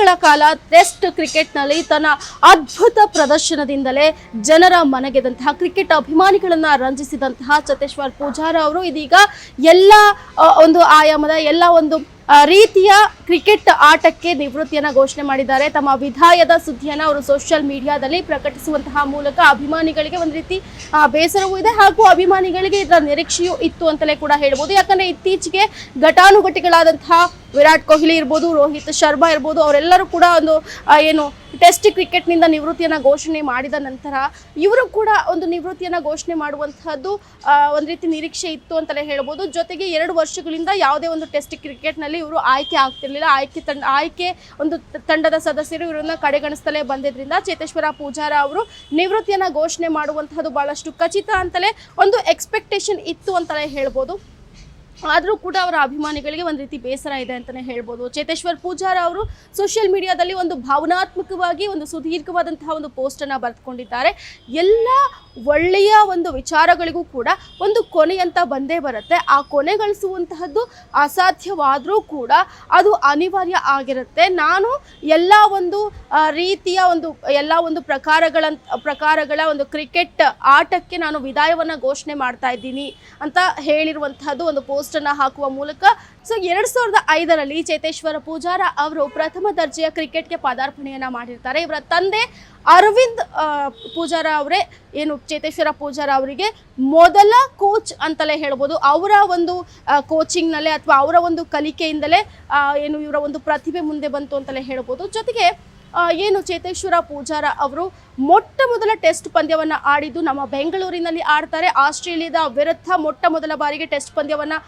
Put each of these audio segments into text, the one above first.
ದಶಕಗಳ ಕಾಲ ಟೆಸ್ಟ್ ಕ್ರಿಕೆಟ್ನಲ್ಲಿ ತನ್ನ ಅದ್ಭುತ ಪ್ರದರ್ಶನದಿಂದಲೇ ಜನರ ಮನಗೆದಂತಹ ಕ್ರಿಕೆಟ್ ಅಭಿಮಾನಿಗಳನ್ನ ರಂಜಿಸಿದಂತಹ ಚತೇಶ್ವರ್ ಪೂಜಾರ ಅವರು. ಇದೀಗ ಎಲ್ಲ ಒಂದು ಆಯಾಮದ, ಎಲ್ಲ ಒಂದು ರೀತಿಯ ಕ್ರಿಕೆಟ್ ಆಟಕ್ಕೆ ನಿವೃತ್ತಿಯನ್ನ ಘೋಷಣೆ ಮಾಡಿದ್ದಾರೆ. ತಮ್ಮ ವಿದಾಯದ ಸುದ್ದಿಯನ್ನ ಅವರು ಸೋಷಿಯಲ್ ಮೀಡಿಯಾದಲ್ಲಿ ಪ್ರಕಟಿಸುವಂತಹ ಮೂಲಕ ಅಭಿಮಾನಿಗಳಿಗೆ ಒಂದು ರೀತಿ ಬೇಸರವೂ ಇದೆ ಹಾಗೂ ಅಭಿಮಾನಿಗಳಿಗೆ ಇದರ ನಿರೀಕ್ಷೆಯೂ ಇತ್ತು ಅಂತಲೇ ಕೂಡ ಹೇಳ್ಬೋದು. ಯಾಕಂದ್ರೆ ಇತ್ತೀಚೆಗೆ ಘಟಾನುಘಟಿಗಳಾದಂತಹ ವಿರಾಟ್ ಕೊಹ್ಲಿ ಇರ್ಬೋದು, ರೋಹಿತ್ ಶರ್ಮಾ ಇರ್ಬೋದು, ಅವರೆಲ್ಲರೂ ಕೂಡ ಒಂದು ಏನು ಟೆಸ್ಟ್ ಕ್ರಿಕೆಟ್ನಿಂದ ನಿವೃತ್ತಿಯನ್ನು ಘೋಷಣೆ ಮಾಡಿದ ನಂತರ ಇವರು ಕೂಡ ಒಂದು ನಿವೃತ್ತಿಯನ್ನು ಘೋಷಣೆ ಮಾಡುವಂತಹದ್ದು ಒಂದು ರೀತಿ ನಿರೀಕ್ಷೆ ಇತ್ತು ಅಂತಲೇ ಹೇಳ್ಬೋದು. ಜೊತೆಗೆ ಎರಡು ವರ್ಷಗಳಿಂದ ಯಾವುದೇ ಒಂದು ಟೆಸ್ಟ್ ಕ್ರಿಕೆಟ್ನಲ್ಲಿ ಇವರು ಆಯ್ಕೆ ಆಗ್ತಿರಲಿಲ್ಲ. ಆಯ್ಕೆ ತಂಡ, ಆಯ್ಕೆ ಒಂದು ತಂಡದ ಸದಸ್ಯರು ಇವರನ್ನು ಕಡೆಗಣಿಸ್ತಲೇ ಬಂದಿದ್ದರಿಂದ ಚೇತೇಶ್ವರ ಪೂಜಾರ ಅವರು ನಿವೃತ್ತಿಯನ್ನು ಘೋಷಣೆ ಮಾಡುವಂತಹದ್ದು ಬಹಳಷ್ಟು ಖಚಿತ ಅಂತಲೇ ಒಂದು ಎಕ್ಸ್ಪೆಕ್ಟೇಷನ್ ಇತ್ತು ಅಂತಲೇ ಹೇಳ್ಬೋದು. ಆದರೂ ಕೂಡ ಅವರ ಅಭಿಮಾನಿಗಳಿಗೆ ಒಂದು ರೀತಿ ಬೇಸರ ಇದೆ ಅಂತಲೇ ಹೇಳ್ಬೋದು. ಚೇತೇಶ್ವರ್ ಪೂಜಾರ ಅವರು ಸೋಷಿಯಲ್ ಮೀಡಿಯಾದಲ್ಲಿ ಒಂದು ಭಾವನಾತ್ಮಕವಾಗಿ, ಒಂದು ಸುದೀರ್ಘವಾದಂತಹ ಒಂದು ಪೋಸ್ಟನ್ನು ಬರೆದುಕೊಂಡಿದ್ದಾರೆ. ಎಲ್ಲ ಒಳ್ಳೆಯ ಒಂದು ವಿಚಾರಗಳಿಗೂ ಕೂಡ ಒಂದು ಕೊನೆ ಅಂತ ಬಂದೇ ಬರುತ್ತೆ. ಆ ಕೊನೆಗಳಿಸುವಂತಹದ್ದು ಅಸಾಧ್ಯವಾದರೂ ಕೂಡ ಅದು ಅನಿವಾರ್ಯ ಆಗಿರುತ್ತೆ. ನಾನು ಎಲ್ಲ ಒಂದು ರೀತಿಯ ಒಂದು, ಎಲ್ಲ ಒಂದು ಪ್ರಕಾರಗಳ ಪ್ರಕಾರಗಳ ಒಂದು ಕ್ರಿಕೆಟ್ ಆಟಕ್ಕೆ ನಾನು ವಿದಾಯವನ್ನು ಘೋಷಣೆ ಮಾಡ್ತಾ ಇದ್ದೀನಿ ಅಂತ ಹೇಳಿರುವಂತಹದ್ದು ಒಂದು ಪೋಸ್ಟನ್ನು ಹಾಕುವ ಮೂಲಕ ಸೊ ಎರಡ್ ಸಾವಿರದ ಐದರಲ್ಲಿ ಚೇತೇಶ್ವರ ಪೂಜಾರ ಅವರು ಪ್ರಥಮ ದರ್ಜೆಯ ಕ್ರಿಕೆಟ್ಗೆ ಪದಾರ್ಪಣೆಯನ್ನ ಮಾಡಿರ್ತಾರೆ. ಇವರ ತಂದೆ ಅರವಿಂದ್ ಪೂಜಾರ ಅವರೇ. ಏನು ಚೇತೇಶ್ವರ ಪೂಜಾರ ಅವರಿಗೆ ಮೊದಲ ಕೋಚ್ ಅಂತಲೇ ಹೇಳ್ಬೋದು. ಅವರ ಒಂದು ಕೋಚಿಂಗ್ನಲ್ಲೇ ಅಥವಾ ಅವರ ಒಂದು ಕಲಿಕೆಯಿಂದಲೇ ಏನು ಇವರ ಒಂದು ಪ್ರತಿಭೆ ಮುಂದೆ ಬಂತು ಅಂತಲೇ ಹೇಳ್ಬೋದು. ಜೊತೆಗೆ ಏನು ಚೇತೇಶ್ವರ ಪೂಜಾರ ಅವರು ಮೊಟ್ಟ ಮೊದಲ ಟೆಸ್ಟ್ ಪಂದ್ಯವನ್ನು ಆಡಿದ್ದು ನಮ್ಮ ಬೆಂಗಳೂರಿನಲ್ಲಿ ಆಡ್ತಾರೆ. ಆಸ್ಟ್ರೇಲಿಯಾದ ವಿರುದ್ಧ ಮೊಟ್ಟ ಮೊದಲ ಬಾರಿಗೆ ಟೆಸ್ಟ್ ಪಂದ್ಯವನ್ನು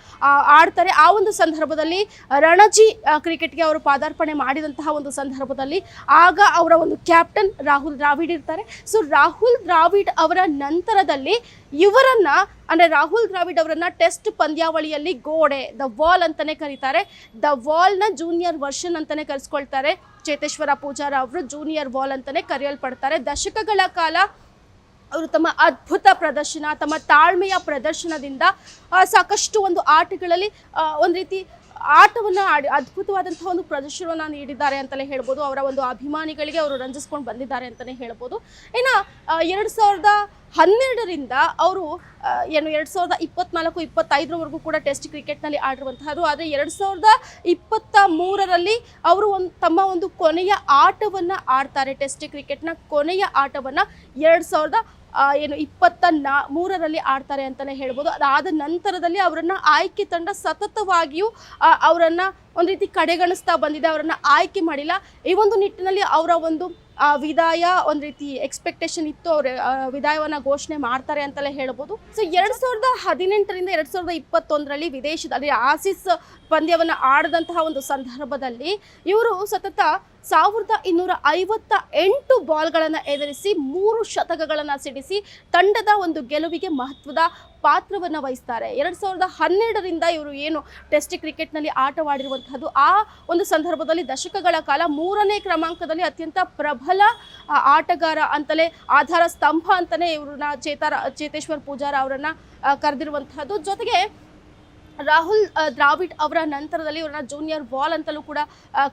ಆಡ್ತಾರೆ. ಆ ಒಂದು ಸಂದರ್ಭದಲ್ಲಿ ರಣಜಿ ಕ್ರಿಕೆಟ್ಗೆ ಅವರು ಪಾದಾರ್ಪಣೆ ಮಾಡಿದಂತಹ ಒಂದು ಸಂದರ್ಭದಲ್ಲಿ ಆಗ ಅವರ ಒಂದು ಕ್ಯಾಪ್ಟನ್ ರಾಹುಲ್ ದ್ರಾವಿಡ್ ಇರ್ತಾರೆ. ಸೊ ರಾಹುಲ್ ದ್ರಾವಿಡ್ ಅವರ ನಂತರದಲ್ಲಿ ಇವರನ್ನ, ಅಂದ್ರೆ ರಾಹುಲ್ ದ್ರಾವಿಡ್ ಅವರನ್ನ ಟೆಸ್ಟ್ ಪಂದ್ಯಾವಳಿಯಲ್ಲಿ ಗೋಡೆ, ದ ವಾಲ್ ಅಂತಾನೆ ಕರೀತಾರೆ. ದ ವಾಲ್ನ ಜೂನಿಯರ್ ವರ್ಷನ್ ಅಂತಾನೆ ಕರೆಸ್ಕೊಳ್ತಾರೆ. ಚೇತೇಶ್ವರ ಪೂಜಾರ ಅವರು ಜೂನಿಯರ್ ವಾಲ್ ಅಂತಾನೆ ಕರೆಯಲ್ಪಡ್ತಾರೆ. ದಶಕಗಳ ಕಾಲ ಅವರು ತಮ್ಮ ಅದ್ಭುತ ಪ್ರದರ್ಶನ, ತಮ್ಮ ತಾಳ್ಮೆಯ ಪ್ರದರ್ಶನದಿಂದ ಸಾಕಷ್ಟು ಒಂದು ಆಟಗಳಲ್ಲಿ ಒಂದು ರೀತಿ ಆಟವನ್ನು ಆಡಿ, ಅದ್ಭುತವಾದಂತಹ ಒಂದು ಪ್ರದರ್ಶನವನ್ನು ನೀಡಿದ್ದಾರೆ ಅಂತಲೇ ಹೇಳ್ಬೋದು. ಅವರ ಒಂದು ಅಭಿಮಾನಿಗಳಿಗೆ ಅವರು ರಂಜಿಸ್ಕೊಂಡು ಬಂದಿದ್ದಾರೆ ಅಂತಲೇ ಹೇಳ್ಬೋದು. ಇನ್ನು ಎರಡು ಸಾವಿರದ ಹನ್ನೆರಡರಿಂದ ಅವರು ಏನು ಎರಡು ಸಾವಿರದ ಇಪ್ಪತ್ನಾಲ್ಕು, ಇಪ್ಪತ್ತೈದರವರೆಗೂ ಕೂಡ ಟೆಸ್ಟ್ ಕ್ರಿಕೆಟ್ನಲ್ಲಿ ಆಡಿರುವಂತಹದ್ದು. ಆದರೆ ಎರಡು ಸಾವಿರದ ಇಪ್ಪತ್ತ ಮೂರರಲ್ಲಿ ಅವರು ಒಂದು, ತಮ್ಮ ಒಂದು ಕೊನೆಯ ಆಟವನ್ನು ಆಡ್ತಾರೆ ಟೆಸ್ಟ್ ಕ್ರಿಕೆಟ್ನ. ಕೊನೆಯ ಆಟವನ್ನು ಎರಡು ಸಾವಿರದ ಏನು ಇಪ್ಪತ್ತ ನಾ, ಮೂರರಲ್ಲಿ ಆಡ್ತಾರೆ ಅಂತಲೇ ಹೇಳ್ಬೋದು. ಅದಾದ ನಂತರದಲ್ಲಿ ಅವರನ್ನು ಆಯ್ಕೆ ತಂಡ ಸತತವಾಗಿಯೂ ಅವರನ್ನು ಒಂದು ರೀತಿ ಕಡೆಗಣಿಸ್ತಾ ಬಂದಿದೆ, ಅವರನ್ನು ಆಯ್ಕೆ ಮಾಡಿಲ್ಲ. ಈ ಒಂದು ನಿಟ್ಟಿನಲ್ಲಿ ಅವರ ಒಂದು ಆ, ವಿದಾಯ ಒಂದು ರೀತಿ ಎಕ್ಸ್ಪೆಕ್ಟೇಷನ್ ಇತ್ತು ಅವ್ರ ವಿದಾಯವನ್ನ ಘೋಷಣೆ ಮಾಡ್ತಾರೆ ಅಂತಲೇ ಹೇಳ್ಬೋದು. ಸೊ ಎರಡ್ ಸಾವಿರದ ಹದಿನೆಂಟರಿಂದ ಎರಡ್ ಸಾವಿರದ ಇಪ್ಪತ್ತೊಂದರಲ್ಲಿ ವಿದೇಶದಲ್ಲಿ ಆಸಿಸ್ ಪಂದ್ಯವನ್ನ ಆಡದಂತಹ ಒಂದು ಸಂದರ್ಭದಲ್ಲಿ ಇವರು ಸತತ ಸಾವಿರದ ಇನ್ನೂರ ಐವತ್ತ ಎಂಟು ಬಾಲ್ಗಳನ್ನು ಎದುರಿಸಿ ಮೂರು ಶತಕಗಳನ್ನು ಸಿಡಿಸಿ ತಂಡದ ಒಂದು ಗೆಲುವಿಗೆ ಮಹತ್ವದ ಪಾತ್ರವನ್ನು ವಹಿಸ್ತಾರೆ. ಎರಡು ಸಾವಿರದ ಹನ್ನೆರಡರಿಂದ ಇವರು ಏನು ಟೆಸ್ಟ್ ಕ್ರಿಕೆಟ್ನಲ್ಲಿ ಆಟವಾಡಿರುವಂತಹದ್ದು, ಆ ಒಂದು ಸಂದರ್ಭದಲ್ಲಿ ದಶಕಗಳ ಕಾಲ ಮೂರನೇ ಕ್ರಮಾಂಕದಲ್ಲಿ ಅತ್ಯಂತ ಪ್ರಬಲ ಆಟಗಾರ ಅಂತಲೇ, ಆಧಾರ ಸ್ತಂಭ ಅಂತಲೇ ಇವ್ರನ್ನ ಚೇತಾರ, ಚೇತೇಶ್ವರ್ ಪೂಜಾರ ಅವರನ್ನು ಕರೆದಿರುವಂತಹದ್ದು. ಜೊತೆಗೆ ರಾಹುಲ್ ದ್ರಾವಿಡ್ ಅವರ ನಂತರದಲ್ಲಿ ಇವರನ್ನ ಜೂನಿಯರ್ ಬಾಲ್ ಅಂತಲೂ ಕೂಡ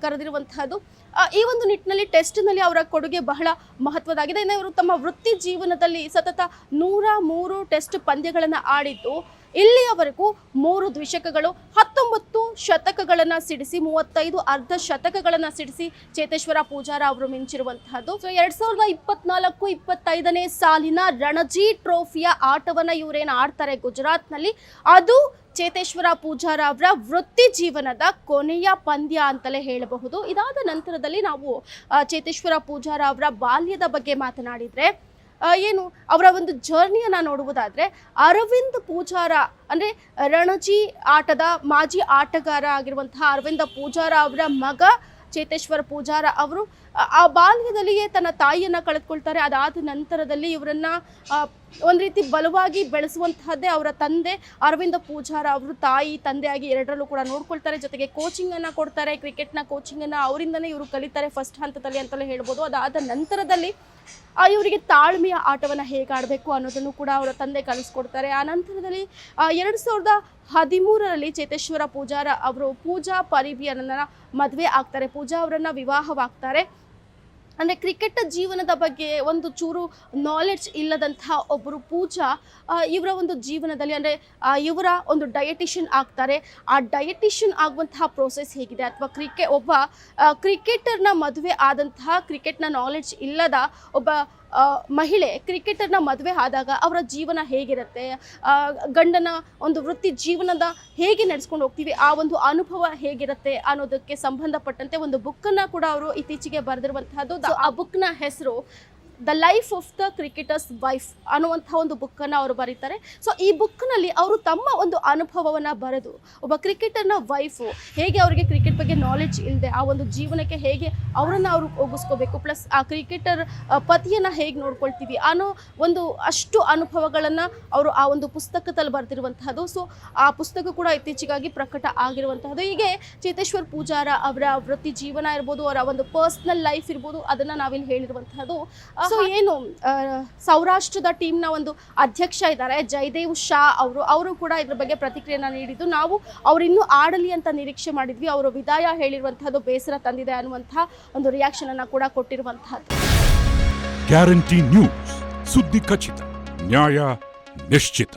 ಕರೆದಿರುವಂತಹದ್ದು. ಈ ಒಂದು ನಿಟ್ಟಿನಲ್ಲಿ ಟೆಸ್ಟ್ನಲ್ಲಿ ಅವರ ಕೊಡುಗೆ ಬಹಳ ಮಹತ್ವದಾಗಿದೆ. ಇನ್ನು ಇವರು ತಮ್ಮ ವೃತ್ತಿ ಜೀವನದಲ್ಲಿ ಸತತ ನೂರ ಮೂರು ಟೆಸ್ಟ್ ಪಂದ್ಯಗಳನ್ನು ಆಡಿದ್ದು. ಇಲ್ಲಿಯವರೆಗೂ ಮೂರು ದ್ವಿಶಕಗಳು, ಹತ್ತೊಂಬತ್ತು ಶತಕಗಳನ್ನು ಸಿಡಿಸಿ, ಮೂವತ್ತೈದು ಅರ್ಧ ಶತಕಗಳನ್ನು ಸಿಡಿಸಿ ಚೇತೇಶ್ವರ ಪೂಜಾರ ಅವರು ಮಿಂಚಿರುವಂತಹದ್ದು. ಸೊ ಎರಡ್ ಸಾವಿರದ ಇಪ್ಪತ್ನಾಲ್ಕು, ಇಪ್ಪತ್ತೈದನೇ ಸಾಲಿನ ರಣಜಿ ಟ್ರೋಫಿಯ ಆಟವನ್ನ ಇವರೇನು ಆಡ್ತಾರೆ ಗುಜರಾತ್ನಲ್ಲಿ. ಅದು ಚೇತೇಶ್ವರ ಪೂಜಾರ ಅವರ ವೃತ್ತಿ ಜೀವನದ ಕೊನೆಯ ಪಂದ್ಯ ಅಂತಲೇ ಹೇಳಬಹುದು. ಇದಾದ ನಂತರದಲ್ಲಿ ನಾವು ಚೇತೇಶ್ವರ ಪೂಜಾರ ಅವರ ಬಾಲ್ಯದ ಬಗ್ಗೆ ಮಾತನಾಡಿದ್ರೆ ಏನು, ಅವರ ಒಂದು ಜರ್ನಿಯನ್ನು ನೋಡುವುದಾದರೆ, ಅರವಿಂದ್ ಪೂಜಾರ, ಅಂದರೆ ರಣಜಿ ಆಟದ ಮಾಜಿ ಆಟಗಾರ ಆಗಿರುವಂತಹ ಅರವಿಂದ ಪೂಜಾರ ಅವರ ಮಗ ಚೇತೇಶ್ವರ ಪೂಜಾರ ಅವರು, ಆ- ಬಾಲ್ಯದಲ್ಲಿಯೇ ತನ್ನ ತಾಯಿಯನ್ನು ಕಳೆದುಕೊಳ್ತಾರೆ. ಅದಾದ ನಂತರದಲ್ಲಿ ಇವರನ್ನ ಒಂದು ರೀತಿ ಬಲವಾಗಿ ಬೆಳೆಸುವಂತಹದ್ದೇ ಅವರ ತಂದೆ ಅರವಿಂದ ಪೂಜಾರ ಅವರು. ತಾಯಿ, ತಂದೆಯಾಗಿ ಎರಡರಲ್ಲೂ ಕೂಡ ನೋಡ್ಕೊಳ್ತಾರೆ. ಜೊತೆಗೆ ಕೋಚಿಂಗನ್ನು ಕೊಡ್ತಾರೆ. ಕ್ರಿಕೆಟ್ನ ಕೋಚಿಂಗನ್ನು ಅವರಿಂದನೇ ಇವರು ಕಲಿತಾರೆ ಫಸ್ಟ್ ಹಂತದಲ್ಲಿ ಅಂತಲೇ ಹೇಳ್ಬೋದು. ಅದಾದ ನಂತರದಲ್ಲಿ ಇವರಿಗೆ ತಾಳ್ಮೆಯ ಆಟವನ್ನು ಹೇಗೆ ಆಡಬೇಕು ಅನ್ನೋದನ್ನು ಕೂಡ ಅವರ ತಂದೆ ಕಲಿಸ್ಕೊಡ್ತಾರೆ. ಆ ನಂತರದಲ್ಲಿ ಎರಡು ಸಾವಿರದ ಹದಿಮೂರರಲ್ಲಿ ಚೇತೇಶ್ವರ ಪೂಜಾರ ಅವರು ಪೂಜಾ ಪರಿಬಿಯನ್ನ ಮದುವೆ ಆಗ್ತಾರೆ. ಪೂಜಾ ಅವರನ್ನ ವಿವಾಹವಾಗ್ತಾರೆ. ಅಂದರೆ ಕ್ರಿಕೆಟ್ ಜೀವನದ ಬಗ್ಗೆ ಒಂದು ಚೂರು ನಾಲೆಡ್ಜ್ ಇಲ್ಲದಂತಹ ಒಬ್ಬರು ಪೂಜಾ ಇವರ ಒಂದು ಜೀವನದಲ್ಲಿ ಅಂದರೆ ಇವರ ಒಂದು ಡಯಟಿಷಿಯನ್ ಆಗ್ತಾರೆ. ಆ ಡಯಟಿಷಿಯನ್ ಆಗುವಂತಹ ಪ್ರೋಸೆಸ್ ಹೇಗಿದೆ? ಅಥವಾ ಕ್ರಿಕೆ ಒಬ್ಬ ಕ್ರಿಕೆಟರ್ನ ಮದುವೆ ಆದಂತಹ ಕ್ರಿಕೆಟ್ನ ನಾಲೆಡ್ಜ್ ಇಲ್ಲದ ಒಬ್ಬ ಮಹಿಳೆ ಕ್ರಿಕೆಟರ್ನ ಮದುವೆ ಆದಾಗ ಅವರ ಜೀವನ ಹೇಗಿರುತ್ತೆ? ಗಂಡನ ಒಂದು ವೃತ್ತಿ ಜೀವನದ ಹೇಗೆ ನಡೆಸ್ಕೊಂಡು ಹೋಗ್ತೀವಿ? ಆ ಒಂದು ಅನುಭವ ಹೇಗಿರುತ್ತೆ ಅನ್ನೋದಕ್ಕೆ ಸಂಬಂಧಪಟ್ಟಂತೆ ಒಂದು ಬುಕ್ಕನ್ನು ಕೂಡ ಅವರು ಇತ್ತೀಚೆಗೆ ಬರೆದಿರುವಂತಹದ್ದು. ಆ ಬುಕ್ನ ಹೆಸರು the life of the cricketers wife ಅನ್ನುವಂಥ ಒಂದು ಬುಕ್ಕನ್ನು ಅವರು ಬರೀತಾರೆ. ಸೊ ಈ ಬುಕ್ನಲ್ಲಿ ಅವರು ತಮ್ಮ ಒಂದು ಅನುಭವವನ್ನು ಬರೆದು, ಒಬ್ಬ ಕ್ರಿಕೆಟರ್ನ ವೈಫು ಹೇಗೆ ಅವರಿಗೆ ಕ್ರಿಕೆಟ್ ಬಗ್ಗೆ ನಾಲೆಡ್ಜ್ ಇಲ್ಲದೆ ಆ ಒಂದು ಜೀವನಕ್ಕೆ ಹೇಗೆ ಅವರನ್ನು ಅವರು ಒಗ್ಗಿಸ್ಕೋಬೇಕು ಪ್ಲಸ್ ಆ ಕ್ರಿಕೆಟರ್ ಪತಿಯನ್ನು ಹೇಗೆ ನೋಡ್ಕೊಳ್ತೀವಿ ಅನ್ನೋ ಒಂದು ಅಷ್ಟು ಅನುಭವಗಳನ್ನು ಅವರು ಆ ಒಂದು ಪುಸ್ತಕದಲ್ಲಿ ಬರೆದಿರುವಂತಹದ್ದು. ಸೊ ಆ ಪುಸ್ತಕ ಕೂಡ ಇತ್ತೀಚೆಗಾಗಿ ಪ್ರಕಟ ಆಗಿರುವಂತಹದ್ದು. ಹೀಗೆ ಚೇತೇಶ್ವರ್ ಪೂಜಾರ ಅವರ ವೃತ್ತಿ ಜೀವನ ಇರ್ಬೋದು, ಅವರ ಒಂದು ಪರ್ಸ್ನಲ್ ಲೈಫ್ ಇರ್ಬೋದು, ಅದನ್ನು ನಾವಿಲ್ಲಿ ಹೇಳಿರುವಂತಹದ್ದು. ಸೊ ಏನು ಸೌರಾಷ್ಟ್ರದ ಟೀಮ್ನ ಒಂದು ಅಧ್ಯಕ್ಷ ಇದ್ದಾರೆ ಜಯದೇವ್ ಶಾ ಅವರು. ಅವರು ಕೂಡ ಇದ್ರ ಬಗ್ಗೆ ಪ್ರತಿಕ್ರಿಯೆ ನೀಡಿದ್ದು ನಾವು ಅವರಿನ್ನೂ ಆಡಲಿ ಅಂತ ನಿರೀಕ್ಷೆ ಮಾಡಿದ್ವಿ. ಅವರು ವಿದಾಯ ಹೇಳಿರುವಂತಹದ್ದು ಬೇಸರ ತಂದಿದೆ ಅನ್ನುವಂತಹ ಒಂದು ರಿಯಾಕ್ಷನ್ ಅನ್ನ ಕೂಡ ಕೊಟ್ಟಿರುವಂತಹದ್ದು. ಗ್ಯಾರಂಟಿ ನ್ಯೂಸ್ ಸುದ್ದಿ ಖಚಿತ ನ್ಯಾಯ ನಿಶ್ಚಿತ.